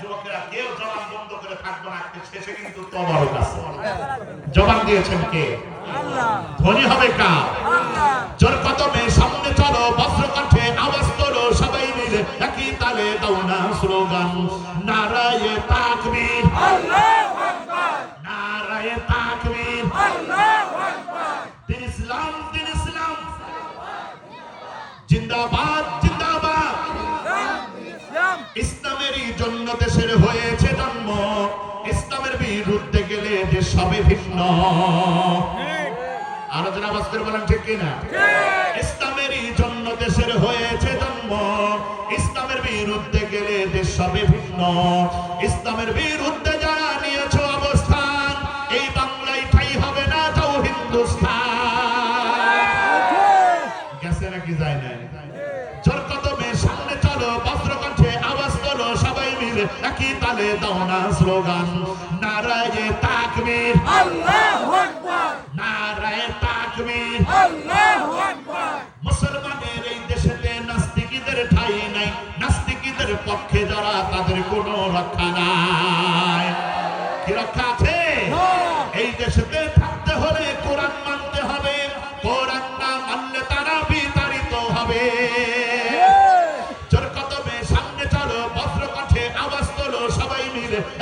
যুবকেরা কেউ জবান বন্ধ করে থাকবে না শেষে কিন্তু তোমারও কাছে জবান দিয়েছেন কে? ধনী হবে কা জোর কদমে সামনে চলো বস্ত্র কণ্ঠে আওয়াজ করো সবাই মিলে একই তালে দাও না স্লোগান। নারায়ে তাকবীর। নারায়ে তাকবীর। দিন ইসলাম দিন ইসলাম। জিন্দাবাদ জিন্দাবাদ। ইসলামেরই জন্য দেশের হয়েছে জন্ম। ইসলামের বিরুদ্ধে গেলে দেশ সবে ভিন্ন। আরও যারা আওয়াজ বলেন ঠিক কিনা? ইসলামেরই জন্য দেশের হয়েছে জন্ম। ইসলামের বিরুদ্ধে গেলে দেশ সবে ভিন্ন। ইসলামের বিরুদ্ধে যারা নিয়েছো অবস্থান এই বাংলায় ঠাই হবে না যাও হিন্দুস্তান গেছে নাকি যায় না জোর কদমে সামনে চলো বস্ত্র একই তালে দাও না স্লোগান নারায়ে তাকবীর। নারায়ে তাকবীর মুসলমানের এই দেশেতে নাস্তিকীদের ঠাই নাই। নাস্তিকীদের পক্ষে যারা তাদের কোনো রক্ষা নাই। কি রক্ষা আছে? এই দেশেতে থাকতে হলে কোরআন মানতে হবে। কোরআন না মানলে তারা বিতাড়িত হবে। জোর কদমে সামনে চলো বস্ত্র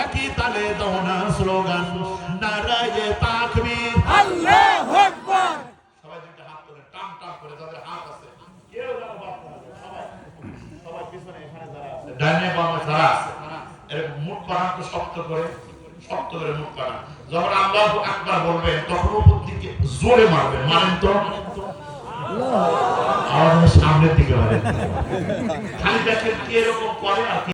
একই তালে দাও না স্লোগান নারায়ে তাকবীর। সবাই দুইটা হাত করে টান টান করে যাদের হাত আছে। কেউ না যায়। সবাই। সবাই পিছনে এখানে যারা আছে। ডাইনে বামে যারা আছে এরকম মুখ বানান শক্ত করে শক্ত করে মুখ বানান যখন আল্লাহ আকবার বলবেন তখন উপর দিকে জোরে মারবেন। মানেন তো? আমাদের সামনের দিকে মারেন। খালি দেখেন কি এরকম করে আর